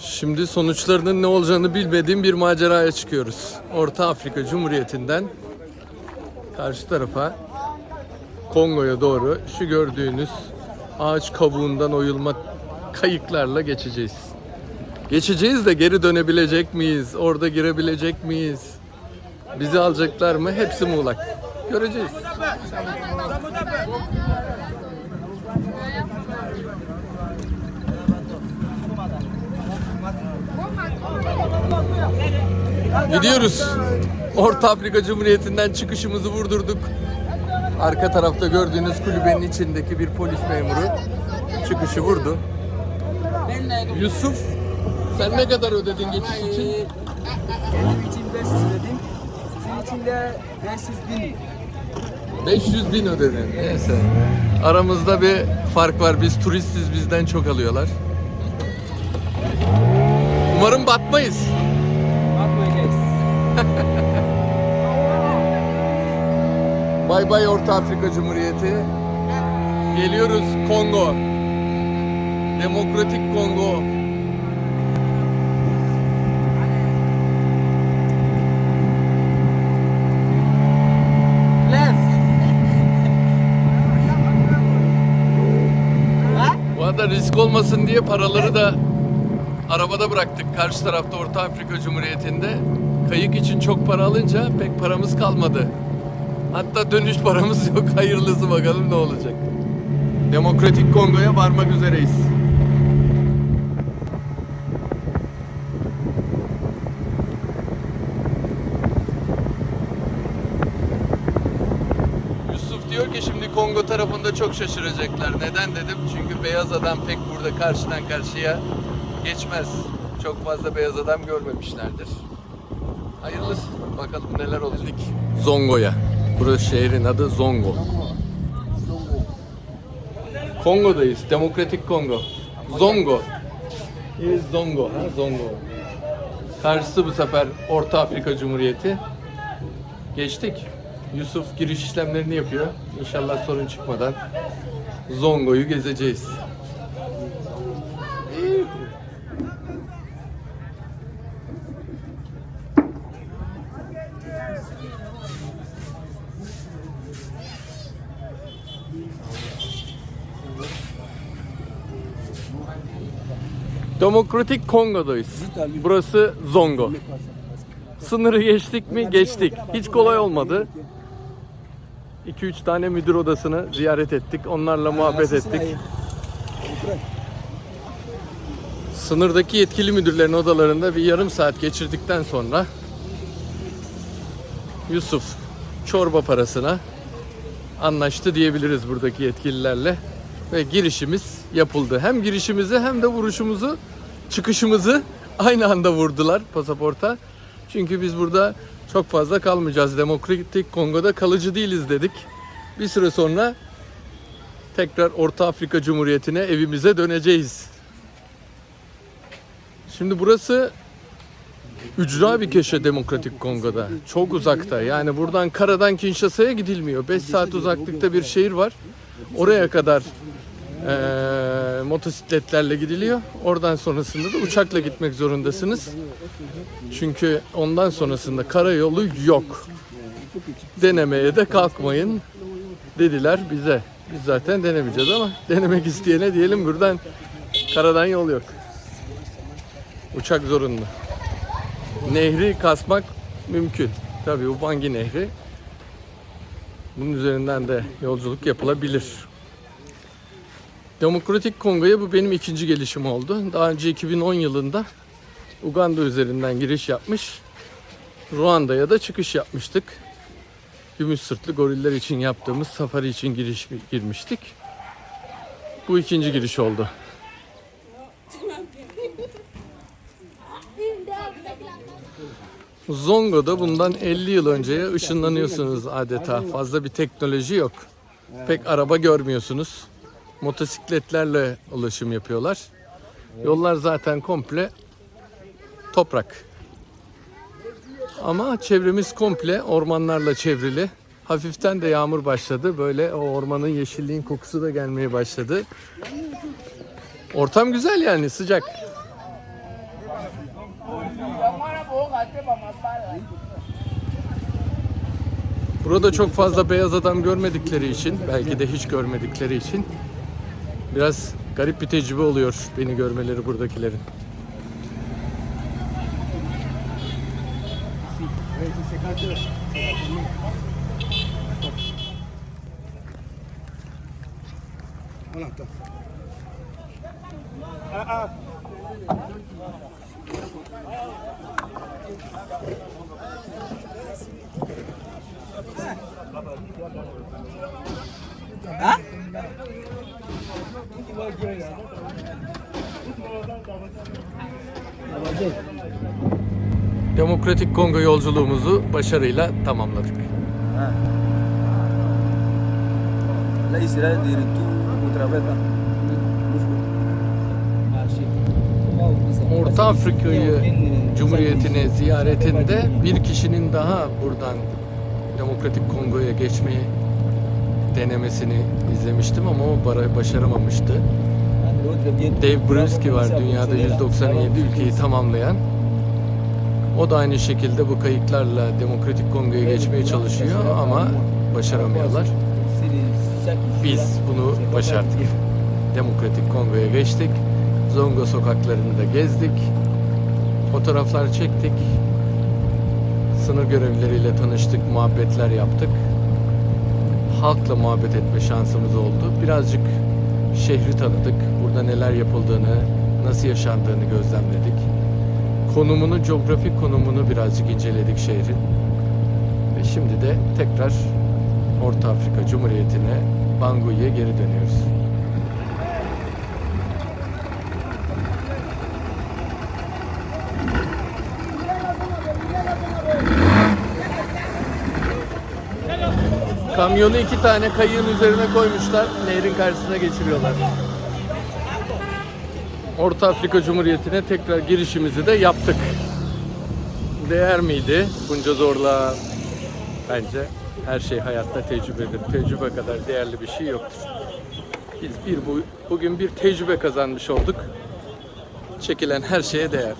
Şimdi sonuçlarının ne olacağını bilmediğim bir maceraya çıkıyoruz. Orta Afrika Cumhuriyeti'nden karşı tarafa Kongo'ya doğru şu gördüğünüz ağaç kavuğundan oyulma kayıklarla geçeceğiz. Geçeceğiz de geri dönebilecek miyiz? Orada girebilecek miyiz? Bizi alacaklar mı? Hepsi muğlak. Göreceğiz. Gidiyoruz. Orta Afrika Cumhuriyeti'nden çıkışımızı vurdurduk. Arka tarafta gördüğünüz kulübenin içindeki bir polis memuru çıkışı vurdu. Yusuf sen ne kadar ödedin geçiş için? Benim için 500 dedim. Sizin için de 500 bin. 500 bin ödedin. Neyse. Aramızda bir fark var. Biz turistiz bizden çok alıyorlar. Umarım batmayız. Bakmayacağız. Bay bay Orta Afrika Cumhuriyeti. Geliyoruz Kongo. Demokratik Kongo. Arada risk olmasın diye paraları da arabada bıraktık. Karşı tarafta Orta Afrika Cumhuriyeti'nde. Kayık için çok para alınca pek paramız kalmadı. Hatta dönüş paramız yok. Hayırlısı bakalım ne olacak. Demokratik Kongo'ya varmak üzereyiz. Yusuf diyor ki şimdi Kongo tarafında çok şaşıracaklar. Neden dedim? Çünkü beyaz adam pek burada karşıdan karşıya geçmez. Çok fazla beyaz adam görmemişlerdir. Hayırlısı. Bakalım neler olacak. Zongo'ya. Burası şehrin adı Zongo. Kongo'dayız. Demokratik Kongo. Zongo. Here Zongo. Ha, Zongo. Karşısı bu sefer Orta Afrika Cumhuriyeti. Geçtik. Yusuf giriş işlemlerini yapıyor. İnşallah sorun çıkmadan Zongo'yu gezeceğiz. Demokratik Kongo'dayız. Burası Zongo. Sınırı geçtik mi? Geçtik. Hiç kolay olmadı. 2-3 tane müdür odasını ziyaret ettik. Onlarla muhabbet ettik. Sınırdaki yetkili müdürlerin odalarında bir yarım saat geçirdikten sonra Yusuf çorba parasına anlaştı diyebiliriz buradaki yetkililerle ve girişimiz yapıldı. Hem girişimizi hem de vuruşumuzu, çıkışımızı aynı anda vurdular pasaporta. Çünkü biz burada çok fazla kalmayacağız. Demokratik Kongo'da kalıcı değiliz dedik. Bir süre sonra tekrar Orta Afrika Cumhuriyeti'ne evimize döneceğiz. Şimdi burası ücra bir köşe Demokratik Kongo'da. Çok uzakta. Yani buradan karadan Kinshasa'ya gidilmiyor. 5 saat uzaklıkta bir şehir var. Oraya kadar eee, motosikletlerle gidiliyor. Oradan sonrasında da uçakla gitmek zorundasınız. Çünkü ondan sonrasında karayolu yok. Denemeye de kalkmayın dediler bize. Biz zaten denemeyeceğiz ama denemek isteyene diyelim buradan karadan yol yok. Uçak zorunlu. Nehri kasmak mümkün. Tabii Ubangi Nehri. Bunun üzerinden de yolculuk yapılabilir. Demokratik Kongo'ya bu benim ikinci gelişim oldu. Daha önce 2010 yılında Uganda üzerinden giriş yapmış. Ruanda'ya da çıkış yapmıştık. Gümüş sırtlı goriller için yaptığımız safari için giriş girmiştik. Bu ikinci giriş oldu. Zongo'da bundan 50 yıl önceye ışınlanıyorsunuz adeta. Fazla bir teknoloji yok. Pek araba görmüyorsunuz. Motosikletlerle ulaşım yapıyorlar. Yollar zaten komple toprak. Ama çevremiz komple ormanlarla çevrili. Hafiften de yağmur başladı. Böyle o ormanın yeşilliğin kokusu da gelmeye başladı. Ortam güzel yani sıcak. Burada çok fazla beyaz adam görmedikleri için, belki de hiç görmedikleri için biraz garip bir tecrübe oluyor beni görmeleri buradakilerin. Voilà, toi. Demokratik Kongo yolculuğumuzu başarıyla tamamladık. De. Orta Afrika'yı Cumhuriyeti'ni ziyaretinde bir kişinin daha buradan Demokratik Kongo'ya geçmeyi denemesini izlemiştim ama o başaramamıştı. Dave Brzezinski var dünyada 197 ülkeyi tamamlayan. O da aynı şekilde bu kayıklarla Demokratik Kongo'ya geçmeye çalışıyor ama başaramıyorlar. Biz bunu başardık. Demokratik Kongo'ya geçtik. Zongo sokaklarında gezdik. Fotoğraflar çektik. Sınır görevlileriyle tanıştık, muhabbetler yaptık. Halkla muhabbet etme şansımız oldu. Birazcık şehri tanıdık. Burada neler yapıldığını, nasıl yaşandığını gözlemledik. Konumunu, coğrafik konumunu birazcık inceledik şehrin. Ve şimdi de tekrar Orta Afrika Cumhuriyeti'ne, Banguy'e geri dönüyoruz. Kamyonu iki tane kayığın üzerine koymuşlar. Nehrin karşısına geçiriyorlar. Orta Afrika Cumhuriyeti'ne tekrar girişimizi de yaptık. Değer miydi bunca zorluğa? Bence her şey hayatta tecrübedir. Tecrübe kadar değerli bir şey yoktur. Biz bir bu, bugün bir tecrübe kazanmış olduk. Çekilen her şeye değer.